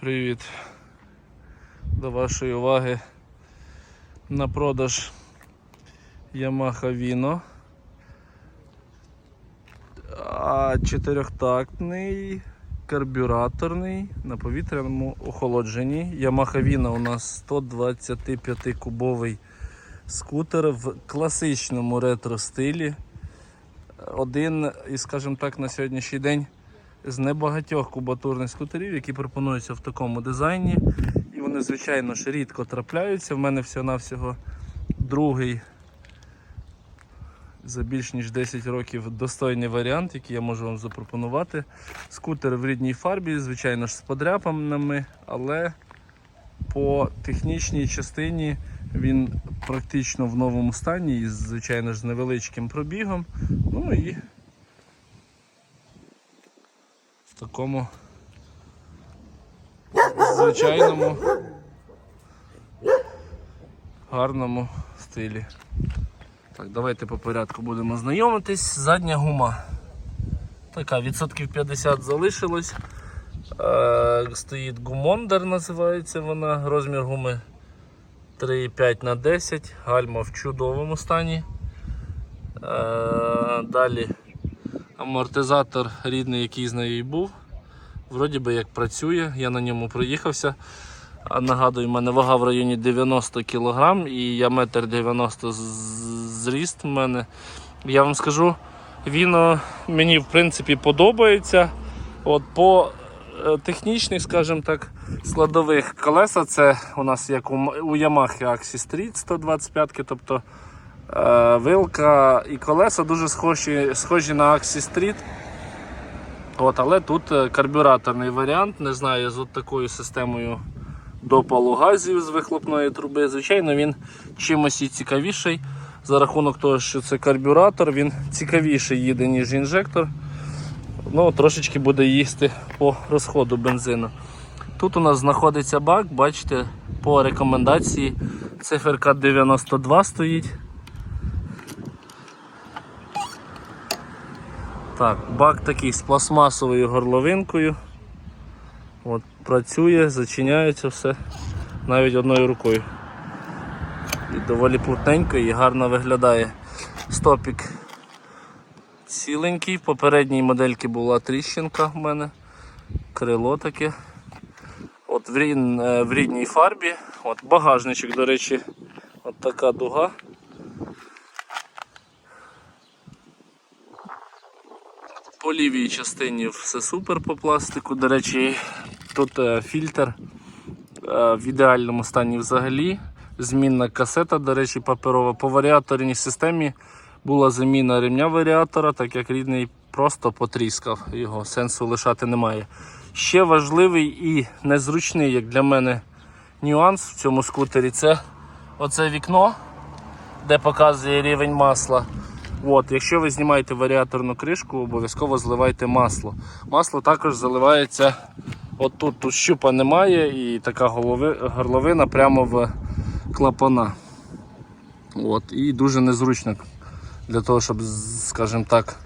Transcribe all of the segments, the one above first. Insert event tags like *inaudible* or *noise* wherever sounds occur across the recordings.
Привіт. До вашої уваги на продаж Yamaha Vino. А чотирьохтактний, карбюраторний на повітряному охолодженні. Yamaha Vino у нас 125 кубовий скутер в класичному ретро стилі. Один із, скажімо так, на сьогоднішній день з небагатьох кубатурних скутерів, які пропонуються в такому дизайні. І вони, звичайно ж, рідко трапляються. В мене всього-навсього другий за більш ніж 10 років достойний варіант, який я можу вам запропонувати. Скутер в рідній фарбі, звичайно ж, з подряпаними, але по технічній частині він практично в новому стані, і, звичайно ж, з невеличким пробігом. Ну і в такому звичайному гарному стилі. Так, давайте по порядку будемо знайомитись. Задня гума. Така, відсотків 50 залишилось. Е, стоїть гумондер, називається вона. Розмір гуми 3,5 на 10 гальма в чудовому стані. Е, далі амортизатор рідний, який з нею і був. Вроді би як працює, я на ньому проїхався. А нагадую, в мене вага в районі 90 кг і я метр 90 зріст в мене. Я вам скажу, він мені в принципі подобається. От По е, технічних, скажімо так, складових колеса це у нас як у, Yamaha Axis Street 125, тобто е, вилка і колеса дуже схожі, схожі на Axis Street. От, але тут е, карбюраторний варіант, не знаю, з от такою системою допалу газів з вихлопної труби. Звичайно, він чимось і цікавіший. За рахунок того, що це карбюратор, він цікавіший їде, ніж інжектор. Ну, Трошечки буде їсти по розходу бензину. Тут у нас знаходиться бак, бачите, по рекомендації циферка 92 стоїть. Так, бак такий з пластмасовою горловинкою. От, працює, зачиняється все навіть одною рукою. І доволі плотненько і гарно виглядає. Стопік ціленький. В попередній модельці була тріщинка в мене. Крило таке. От в, е, рідній фарбі. От багажничок, до речі, от така дуга. По лівій частині все супер по пластику. До речі, тут е, фільтр е, в ідеальному стані взагалі. Змінна касета, до речі, паперова. По варіаторній системі була заміна ремня варіатора, так як рідний просто потріскав. Його сенсу лишати немає. Ще важливий і незручний, як для мене, нюанс в цьому скутері це оце вікно, де показує рівень масла. От, якщо ви знімаєте варіаторну кришку, обов'язково зливайте масло. Масло також заливається отут, тут щупа немає і така голови, горловина прямо в клапана. От, і дуже незручно для того, щоб, скажімо так,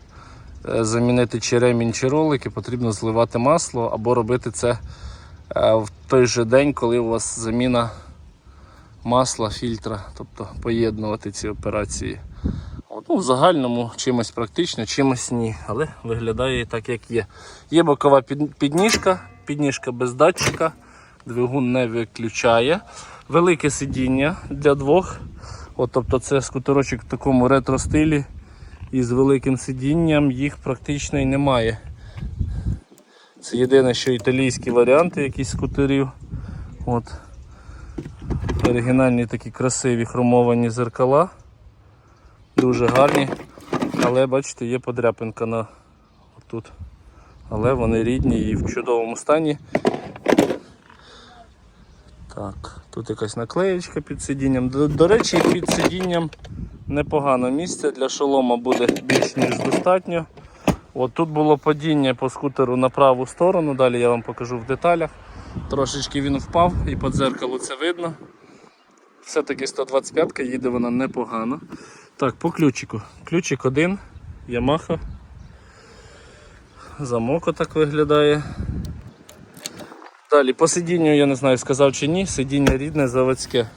е, замінити чи ремінь, чи ролики, потрібно зливати масло або робити це е, в той же день, коли у вас заміна масла, фільтра, тобто поєднувати ці операції. Ну, в загальному чимось практично, чимось ні, але виглядає так, як є. Є бокова підніжка, підніжка без датчика, двигун не виключає. Велике сидіння для двох. От, тобто це скутерочок в такому ретро-стилі із великим сидінням, їх практично і немає. Це єдине, що італійські варіанти якісь скутерів. От. Оригінальні такі красиві хромовані зеркала. Дуже гарні. Але бачите, є подряпинка на тут. Але вони рідні і в чудовому стані. Так, тут якась наклеєчка під сидінням. До, до речі, під сидінням непогане місце для шолома буде більш ніж достатньо. От тут було падіння по скутеру на праву сторону, далі я вам покажу в деталях. Трошечки він впав і по дзеркалу це видно. Все-таки 125-ка їде вона непогано. Так, по ключику. Ключик один, Yamaha. Замок отак виглядає. Далі, по сидінню я не знаю, сказав чи ні, сидіння рідне, заводське.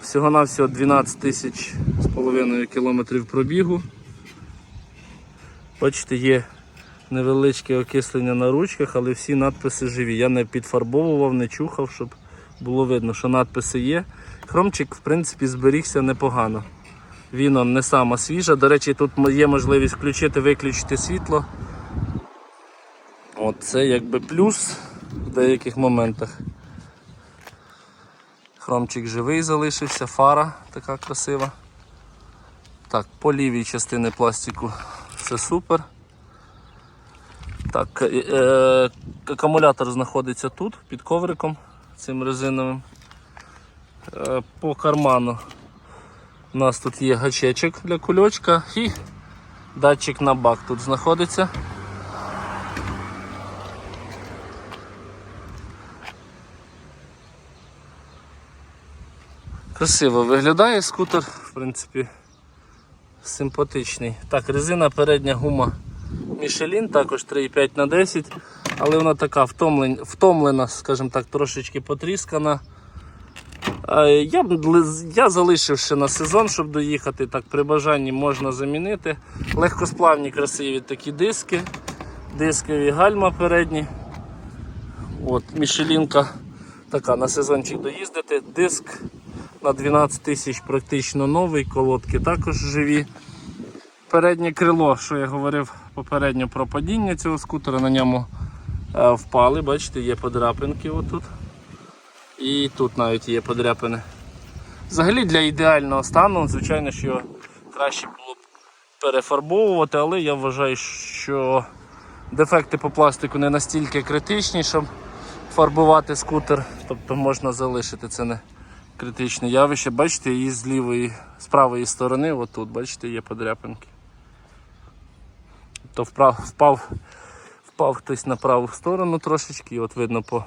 Всього-навсього 12 тисяч з половиною кілометрів пробігу. Бачите, є невеличке окислення на ручках, але всі надписи живі. Я не підфарбовував, не чухав, щоб було видно, що надписи є. Хромчик, в принципі, зберігся непогано. Він не сама свіжа. До речі, тут є можливість включити, виключити світло. От це якби плюс в деяких моментах. Хромчик живий залишився, фара така красива. Так, по лівій частині пластику все супер. Так, е, е, акумулятор знаходиться тут, під ковриком цим резиновим. Е, по карману у нас тут є гачечок для кульочка і датчик на бак тут знаходиться. Красиво виглядає скутер, в принципі, симпатичний. Так, резина передня гума Michelin, також 3,5 на 10 але вона така втомлена, скажімо так, трошечки потріскана. Е, Я, я залишив ще на сезон, щоб доїхати. Так, при бажанні можна замінити. Легкосплавні красиві такі диски, дискові гальма передні. От, Мішелінка така на сезончик доїздити. Диск на 12 тисяч практично новий, колодки також живі. Переднє крило, що я говорив попередньо про падіння цього скутера, на ньому е, впали, бачите, є подряпинки отут. І тут навіть є подряпини. Взагалі для ідеального стану, звичайно, що краще було б перефарбовувати, але я вважаю, що дефекти по пластику не настільки критичні, щоб фарбувати скутер, тобто можна залишити це не критичне явище. Бачите, і з лівої, з правої сторони, отут, бачите, є подряпинки. То вправ, впав, впав хтось на праву сторону трошечки, і от видно по,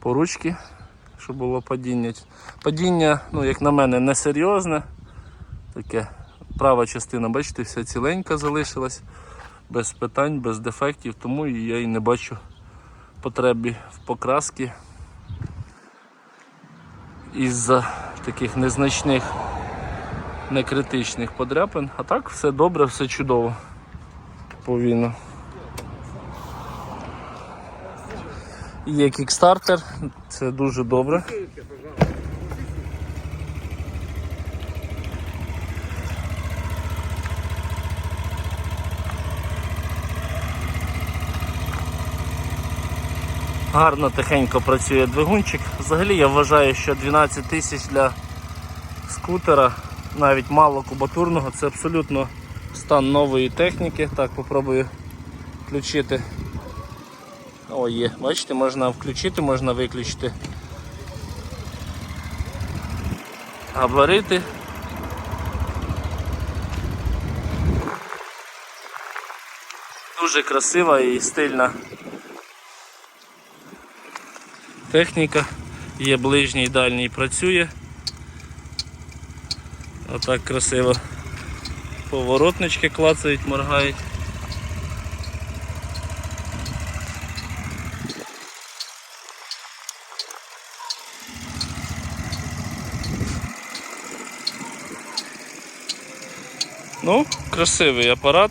по ручці, що було падіння. Падіння, ну, як на мене, несерйозне. Таке права частина, бачите, вся ціленька залишилась, без питань, без дефектів, тому я і не бачу потреби в покрасці із-за таких незначних, некритичних подряпин. А так все добре, все чудово. Повільно. Є кікстартер, це дуже добре. Гарно тихенько працює двигунчик. Взагалі я вважаю, що 12 тисяч для скутера, навіть мало кубатурного, це абсолютно стан нової техніки. Так, попробую включити. О, є. Бачите, можна включити, можна виключити. Габарити. Дуже красива і стильна техніка. Є ближній дальній працює. Отак красиво. Поворотнички клацають, моргають. Ну, красивий апарат.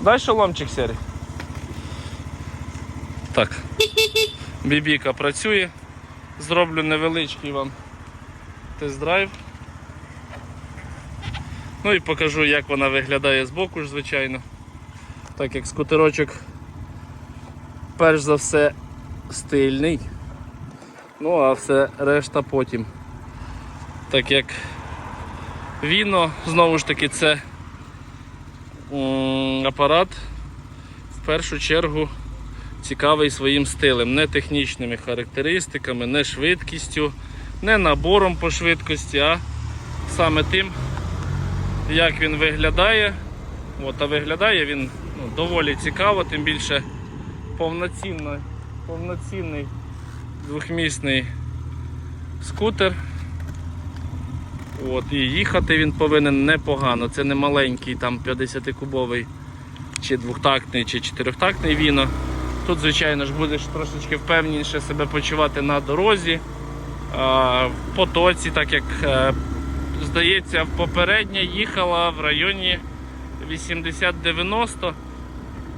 Дай шоломчик серий. Так. *laughs* Бібіка працює. Зроблю невеличкий вам тест-драйв. Ну і покажу, як вона виглядає збоку ж, звичайно. Так як скутерочок, перш за все, стильний. Ну, а все решта потім. Так як віно, знову ж таки, це апарат в першу чергу цікавий своїм стилем, не технічними характеристиками, не швидкістю, не набором по швидкості, а саме тим, як він виглядає. От, а виглядає він ну, доволі цікаво, тим більше повноцінний, повноцінний двохмісний скутер. От, і їхати він повинен непогано. Це не маленький там 50-кубовий чи двохтактний, чи чотирьохтактний віно. Тут, звичайно ж, будеш трошечки впевненіше себе почувати на дорозі, в потоці, так як е, здається, попередня їхала в районі 80-90.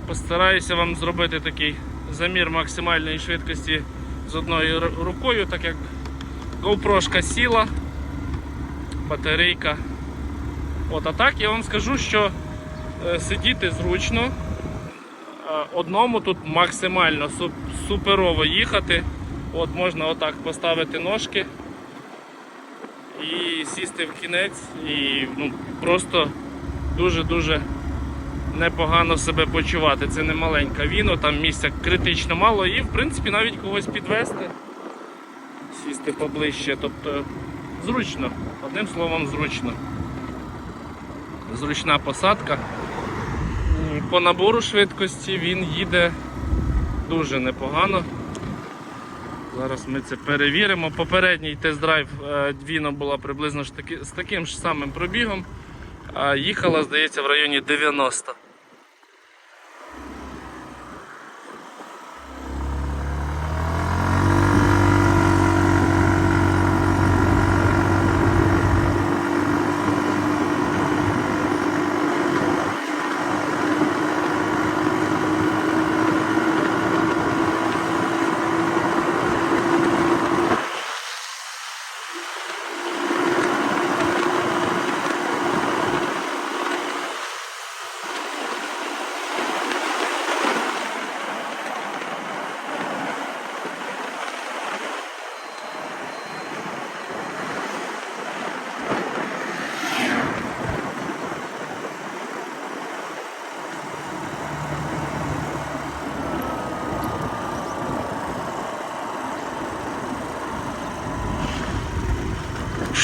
Постараюся вам зробити такий замір максимальної швидкості з одною рукою, так як GoPro сіла, батарейка. От, а так я вам скажу, що е, сидіти зручно. Е, Одному тут максимально суперово їхати. От можна отак поставити ножки і сісти в кінець і ну, просто дуже-дуже непогано себе почувати. Це не маленька віно, там місця критично мало і в принципі навіть когось підвести, сісти поближче. Тобто зручно, одним словом, зручно. Зручна посадка. По набору швидкості він їде дуже непогано. Зараз ми це перевіримо. Попередній тест-драйв е, Двіно була приблизно з таким ж самим пробігом. Їхала, здається, в районі 90.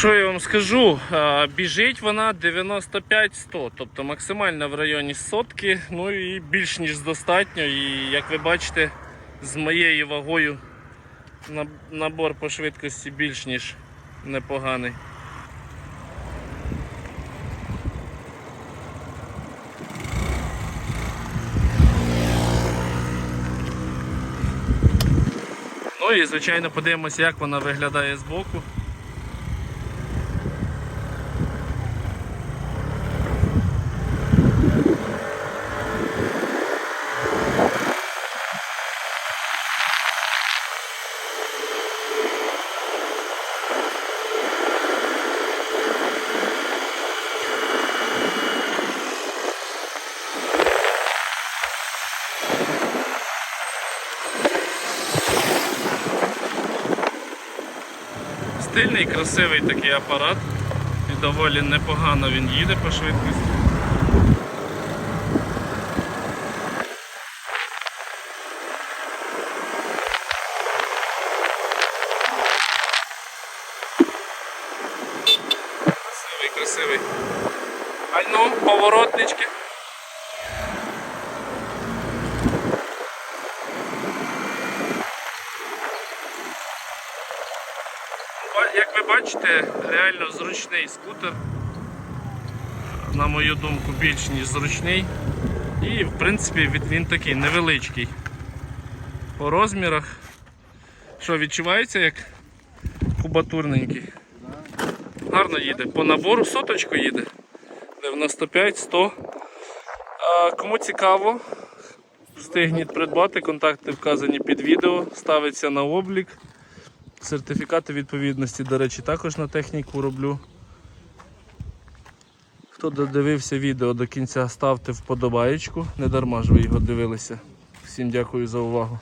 Що я вам скажу? Біжить вона 95-100, тобто максимально в районі сотки, ну і більш ніж достатньо. І як ви бачите, з моєю вагою набор по швидкості більш ніж непоганий. Ну і звичайно подивимося, як вона виглядає збоку. Стильний, красивий такий апарат. І доволі непогано він їде по швидкості. Красивий, красивий. А поворотнички. Ба- Як ви бачите, реально зручний скутер. На мою думку, більш ніж зручний. І в принципі він такий невеличкий по розмірах. Що, відчувається як кубатурненький? Гарно їде. По набору соточку їде. 95-100. Кому цікаво, встигніть придбати, контакти вказані під відео, ставиться на облік. Сертифікати відповідності, до речі, також на техніку роблю. Хто додивився відео до кінця, ставте вподобаєчку. Не дарма ж ви його дивилися. Всім дякую за увагу.